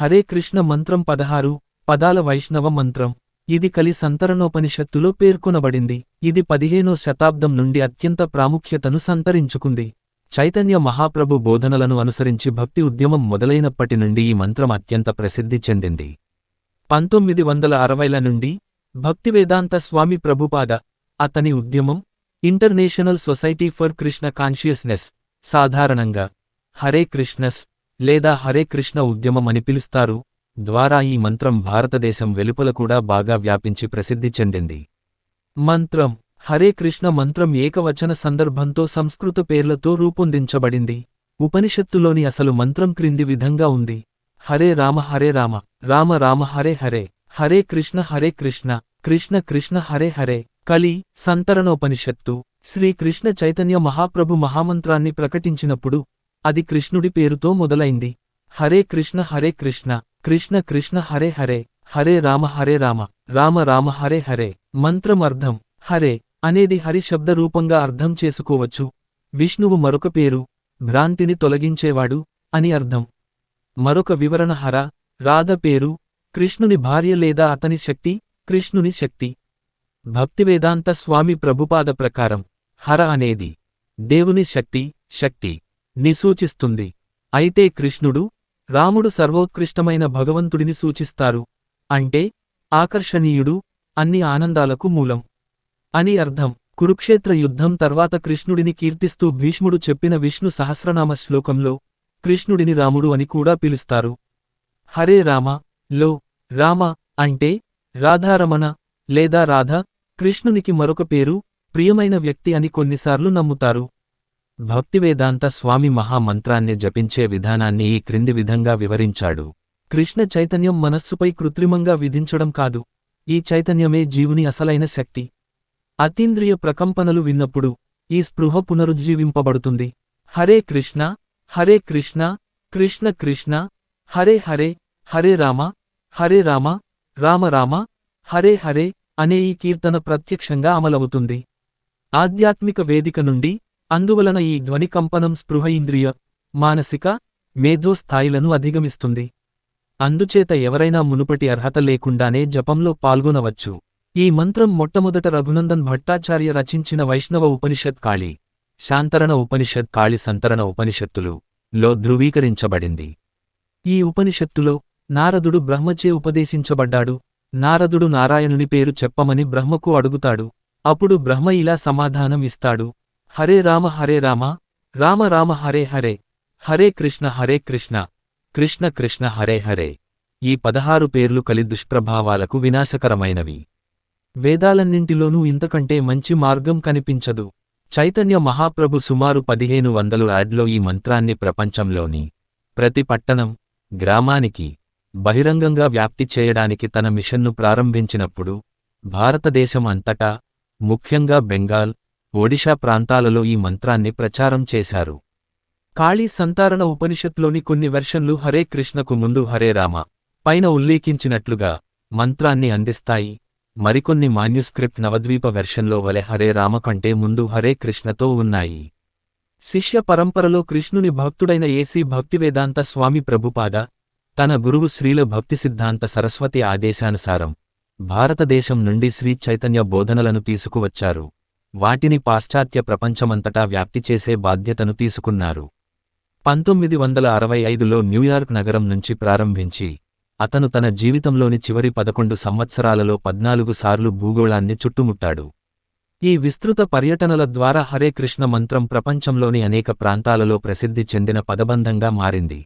హరే కృష్ణ మంత్రం పదహారు పదాల వైష్ణవ మంత్రం. ఇది కలి సంతరణోపనిషత్తులో పేర్కొనబడింది. ఇది పదిహేనో శతాబ్దం నుండి అత్యంత ప్రాముఖ్యతను సంతరించుకుంది. చైతన్య మహాప్రభు బోధనలను అనుసరించి భక్తి ఉద్యమం మొదలైనప్పటి నుండి ఈ మంత్రం అత్యంత ప్రసిద్ధి చెందింది. పంతొమ్మిది వందల అరవైల నుండి భక్తివేదాంత స్వామి ప్రభుపాద అతని ఉద్యమం international society for Krishna consciousness సాధారణంగా హరే కృష్ణస్ లేదా హరే కృష్ణ ఉద్యమం అని పిలుస్తారు ద్వారా ఈ మంత్రం భారతదేశం వెలుపల కూడా బాగా వ్యాపించి ప్రసిద్ధి చెందింది. మంత్రం హరే కృష్ణ మంత్రం ఏకవచన సందర్భంతో సంస్కృత పేర్లతో రూపొందించబడింది. ఉపనిషత్తులోని అసలు మంత్రం క్రింది విధంగా ఉంది. హరే రామ హరే రామ రామ రామ హరే హరే హరే కృష్ణ హరే కృష్ణ కృష్ణ కృష్ణ హరే హరే కలి సంతరణోపనిషత్తు శ్రీకృష్ణ చైతన్య మహాప్రభు మహామంత్రాన్ని ప్రకటించినప్పుడు అది కృష్ణుడి పేరుతో మొదలైంది. హరే కృష్ణ హరే కృష్ణ. కృష్ణ కృష్ణ హరే హరే. హరే రామ హరే రామ. రామ రామ హరే హరే. మంత్రం హరే అనేది హరి శబ్ద రూపంగా అర్థం చేసుకోవచ్చు. విష్ణువు మరొక పేరు. భ్రాంతిని తొలగించేవాడు అని అర్థం. మరొక వివరణ హర. రాధ పేరు. కృష్ణుని భార్య లేదా అతని శక్తి కృష్ణుని శక్తి. భక్తివేదాంత స్వామి ప్రభుపాద ప్రకారం. హర అనేది దేవుని శక్తి శక్తి. ని సూచిస్తుంది అయితే కృష్ణుడు రాముడు సర్వోత్కృష్టమైన భగవంతుడిని సూచిస్తారు. అంటే ఆకర్షణీయుడు అన్ని ఆనందాలకు మూలం. అని అర్థం. కురుక్షేత్ర యుద్ధం తర్వాత కృష్ణుడిని కీర్తిస్తూ భీష్ముడు చెప్పిన విష్ణు సహస్రనామ శ్లోకంలో కృష్ణుడిని రాముడు అని కూడా పిలుస్తారు. హరే రామ లో రామ అంటే రాధారమణ లేదా రాధ కృష్ణునికి మరొక పేరు ప్రియమైన వ్యక్తి అని కొన్నిసార్లు నమ్ముతారు. భక్తివేదాంత స్వామి మహామంత్రాన్ని జపించే విధానాన్ని ఈ క్రింది విధంగా వివరించాడు. కృష్ణ చైతన్యం మనస్సుపై కృత్రిమంగా విధించడం కాదు. ఈ చైతన్యమే జీవుని అసలైన శక్తి. అతీంద్రియ ప్రకంపనలు విన్నప్పుడు ఈ స్పృహ పునరుజ్జీవింపబడుతుంది. హరే కృష్ణ హరే కృష్ణ కృష్ణ కృష్ణ హరే హరే హరే రామ హరే రామ రామ రామ హరే హరే అనే ఈ కీర్తన ప్రత్యక్షంగా అమలవుతుంది. ఆధ్యాత్మిక వేదిక నుండి అందువలన ఈ ధ్వని కంపనం స్పృహ ఇంద్రియ మానసిక మేధో స్థాయిలను అధిగమిస్తుంది. అందుచేత ఎవరైనా మునుపటి అర్హత లేకుండానే జపంలో పాల్గొనవచ్చు. ఈ మంత్రం మొట్టమొదట రఘునందన్ భట్టాచార్య రచించిన వైష్ణవ ఉపనిషత్ కాళి శాంతరణ ఉపనిషత్ కాళి సంతరణ ఉపనిషత్తులు లో ధృవీకరించబడింది. ఈ ఉపనిషత్తులో నారదుడు బ్రహ్మచే ఉపదేశించబడ్డాడు. నారదుడు నారాయణుని పేరు చెప్పమని బ్రహ్మకు అడుగుతాడు. అప్పుడు బ్రహ్మ ఇలా సమాధానం ఇస్తాడు. హరే రామ హరే రామ. రామ రామ హరే హరే. హరే కృష్ణ హరే కృష్ణ. కృష్ణ కృష్ణ హరే హరే. ఈ పదహారు పేర్లు కలి దుష్ప్రభావాలకు వినాశకరమైనవి. వేదాలన్నింటిలోనూ ఇంతకంటే మంచి మార్గం కనిపించదు. చైతన్య మహాప్రభు సుమారు పదిహేను వందలు యాడ్లో ఈ మంత్రాన్ని ప్రపంచంలోని ప్రతి పట్టణం గ్రామానికి బహిరంగంగా వ్యాప్తి చేయడానికి తన మిషన్ను ప్రారంభించినప్పుడు భారతదేశం అంతటా ముఖ్యంగా బెంగాల్ ఒడిషా ప్రాంతాలలో ఈ మంత్రాన్ని ప్రచారం చేశారు. కాళీ సంతారణ ఉపనిషత్లోని కొన్ని వెర్షన్లు హరే కృష్ణకు ముందు హరే రామ పైన ఉల్లేఖించినట్లుగా మంత్రాన్ని అందిస్తాయి. మరికొన్ని మాన్యుస్క్రిప్ట్ నవద్వీప వెర్షన్లో వలె హరే రామ కంటే ముందు హరే కృష్ణతో ఉన్నాయి. శిష్య పరంపరలో కృష్ణుని భక్తుడైన ఏసీ భక్తివేదాంత స్వామి ప్రభుపాద తన గురువు శ్రీల భక్తి సిద్ధాంత సరస్వతి ఆదేశానుసారం భారతదేశం నుండి శ్రీ చైతన్య బోధనలను తీసుకువచ్చారు. వాటిని పాశ్చాత్య ప్రపంచమంతటా వ్యాప్తి చేసే బాధ్యతను తీసుకున్నారు. పంతొమ్మిది వందల అరవై ఐదులో న్యూయార్క్ నగరం నుంచి ప్రారంభించి అతను తన జీవితంలోని చివరి పదకొండు సంవత్సరాలలో పద్నాలుగు సార్లు భూగోళాన్ని చుట్టుముట్టాడు. ఈ విస్తృత పర్యటనల ద్వారా హరే కృష్ణ మంత్రం ప్రపంచంలోని అనేక ప్రాంతాలలో ప్రసిద్ధి చెందిన పదబంధంగా మారింది.